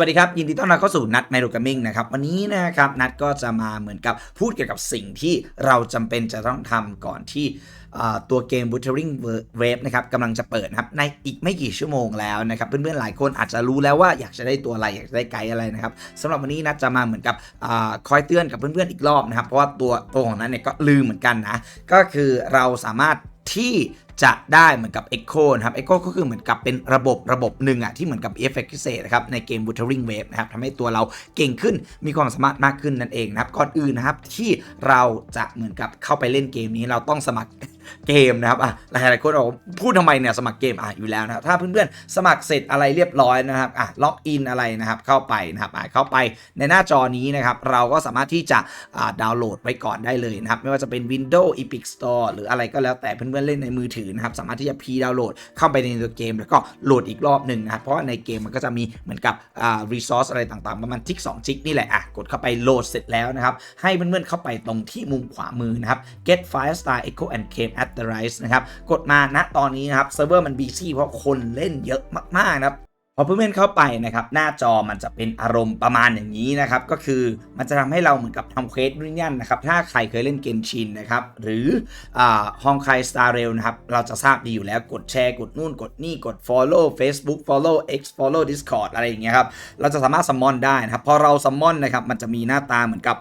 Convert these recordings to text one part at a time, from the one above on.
สวัสดีครับ ยินดีต้อนรับเข้าสู่นัดไมโ r ก g มิงนะครับ วันนี้นะครับนัดก็จะมาเหมือนกับพูดเกี่ยวกับสิ่งที่เราจำเป็นจะต้องทำก่อนที่ตัวเกม Wuthering Wave นะครับกำลังจะเปิดนะครับในอีกไม่กี่ชั่วโมงแล้วนะครับเพื่อนๆหลายคนอาจจะรู้แล้วว่าอยากจะได้ตัวอะไรอยากจะได้ไกด์อะไรนะครับสำหรับวันนี้นัดจะมาเหมือนกับอคอยเตือนกับเพื่อนๆอีกรอบนะครับเพราะว่าตัวตัวของนั้นเนี่ยก็ลืมเหมือนกันนะก็คือเราสามารถที่ จะได้เหมือนกับ Echo นะครับ Echo ก็คือเหมือนกับเป็นระบบระบบหนึ่งอะที่เหมือนกับ Effect พิเศษนะครับในเกม Wuthering Wave นะครับทำให้ตัวเราเก่งขึ้นมีความสามารถมากขึ้นนั่นเองนะครับก่อนอื่นนะครับที่เราจะเหมือนกับเข้าไปเล่นเกมนี้เราต้องสมัคร เกมนะครับอะหลายๆคนบอกพูดทำไมเนี่ยสมัครเกมอะอยู่แล้วนะครับถ้าเพื่อนๆสมัครเสร็จอะไรเรียบร้อยนะครับอะล็อกอินอะไรนะครับเข้าไปนะครับอะเข้าไปในหน้าจอนี้นะครับเราก็สามารถที่จะอ่าดาวน์โหลดไว้ก่อนได้เลยนะครับไม่ว่าจะเป็น Windows Epic Store หรืออะไรก็แล้วแต่เพื่อนๆเล่นในมือถือนะครับสามารถที่จะพีดาวน์โหลดเข้าไปในตัวเกม แล้วก็โหลดอีกรอบหนึ่งนะครับเพราะในเกมมันก็จะมีเหมือนกับอ่า resource อะไรต่างๆประมาณทิก2จิกนี่แหละอะกดเข้าไปโหลดเสร็จแล้วนะครับให้เพื่อนๆเข้าไปตรงที่มุมขวามือนะครับ get fire star echo and came at the rise นะครับ กดมาณตอนนี้นะครับเซิร์ฟเวอร์มันบีซี่เพราะคนเล่นเยอะมากๆนะครับพอเพื่อนๆเข้าไปนะครับหน้าจอมันจะเป็นอารมณ์ประมาณอย่างนี้นะครับก็คือมันจะทำให้เราเหมือนกับทำเควสนู่นนนั่นนะครับถ้าใครเคยเล่นเกมชินนะครับหรือฮองไคสตาร์เรลนะครับเราจะทราบดีอยู่แล้วกดแชร์กดนู่นกดนี่กด follow Facebook follow X follow Discord อะไรอย่างเงี้ยครับเราจะสามารถซัมมอนได้นะครับพอเราซัมมอนนะครับมันจะมีหน้าตาเหมือนกับ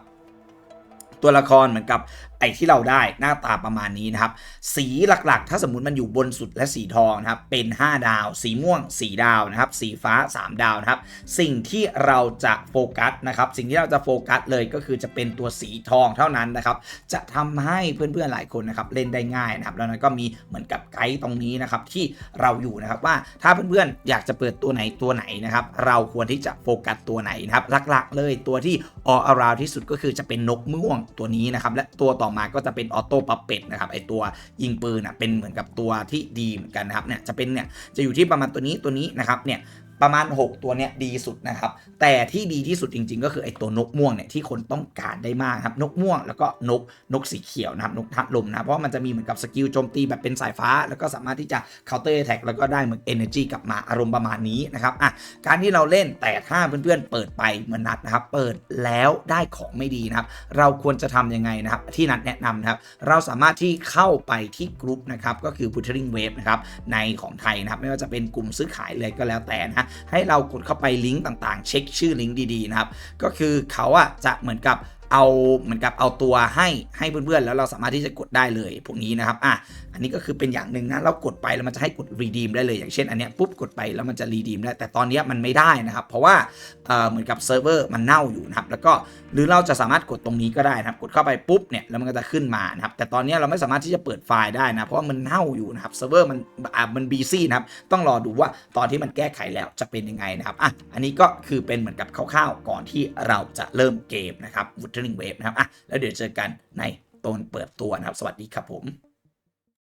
ตัวละครเหมือนกับไอ้ที่เราได้หน้าตาประมาณนี้นะครับ สีหลักๆ ถ้าสมมติมันอยู่บนสุดและสีทองนะครับ เป็น 5 ดาว สีม่วง 4 ดาวนะครับ สีฟ้า 3 ดาวนะครับ สิ่งที่เราจะโฟกัสนะครับ สิ่งที่เราจะโฟกัสเลยก็คือจะเป็นตัวสีทองเท่านั้นนะครับ จะทำให้เพื่อนๆหลายคนนะครับเล่นได้ง่ายนะครับ แล้วนั้นก็มีเหมือนกับไกด์ตรงนี้นะครับที่เราอยู่นะครับว่าถ้าเพื่อนๆอยากจะเปิดตัวไหนตัวไหนนะครับ เราควรที่จะโฟกัสตัวไหนนะครับหลักๆ เลยตัวที่ all around ที่สุดก็คือจะเป็นนกม่วงตัวนี้นะครับ และตัวต่อมาก็จะเป็นออโต้ปัปเป็ดนะครับไอตัวยิงปืนอะเป็นเหมือนกับตัวที่ดีเหมือนกันนะครับเนี่ยจะเป็นเนี่ยจะอยู่ที่ประมาณตัวนี้ตัวนี้นะครับเนี่ย ประมาณ 6 ตัวเนี้ยดีสุดนะครับ แต่ที่ดีที่สุดจริง ๆ ก็คือไอ้ตัวนกม่วงเนี่ยที่คนต้องการได้มากครับนกม่วงแล้วก็นกนกสีเขียวนะครับนกทัดลมนะเพราะมันจะมีเหมือนกับสกิลโจมตีแบบเป็นสายฟ้า แล้วก็สามารถที่จะ counter attack แล้วก็ได้เหมือน energy กลับมาอารมณ์ประมาณนี้นะครับอะการที่เราเล่นแต่ถ้าเพื่อนๆเปิดไปเหมือนนัดนะครับเปิดแล้วได้ของไม่ดีนะครับเราควรจะทำยังไงนะครับที่นัดแนะนำนะครับเราสามารถที่เข้าไปที่กลุ่มนะครับก็คือ Wuthering Wave นะครับในของไทยนะครับไม่ว่าจะเป็นกลุ่มซื้อขายเลยก็แล้วแต่นะให้เรากดเข้าไปลิงก์ต่างๆ เช็คชื่อลิงก์ดีๆนะครับก็คือเขาอะจะเหมือนกับ เอาเหมือนกับเอาตัวให้ให้เพื่อนๆ แล้วเราสามารถที่จะกดได้เลยพวกนี้นะครับอะอันนี้ก็คือเป็นอย่างหนึ่งนะเรากดไปแล้วมันจะให้กด redeem ได้เลยอย่างเช่นอันเนี้ยปุ๊บกดไปแล้วมันจะ redeem ได้ แต่ตอนนี้มันไม่ได้นะครับ เพราะว่าเอ่อเหมือนกับเซิร์ฟเวอร์มันเน่าอยู่นะครับแล้วก็หรือเราจะสามารถกดตรงนี้ก็ได้นะครับกดเข้าไปปุ๊บเนี่ยแล้วมันก็จะขึ้นมานะครับแต่ตอนนี้เราไม่สามารถที่จะเปิดไฟล์ได้นะเพราะว่ามันเน่าอยู่นะครับเซิร์ฟเวอร์มันอะมัน busy นะครับต้องรอดูว่าตอนที่มันแก้ไขแล้วจะเป็นยังไงนะครับอะอันนี้ก็คือเป็นเหมือนกับคร่าวๆก่อนที่เราจะเริ่มเกมนะครับ Wuthering Wave นะครับอะแล้วเดี๋ยวเจอกันในตอนเปิดตัวนะครับ สวัสดีครับผม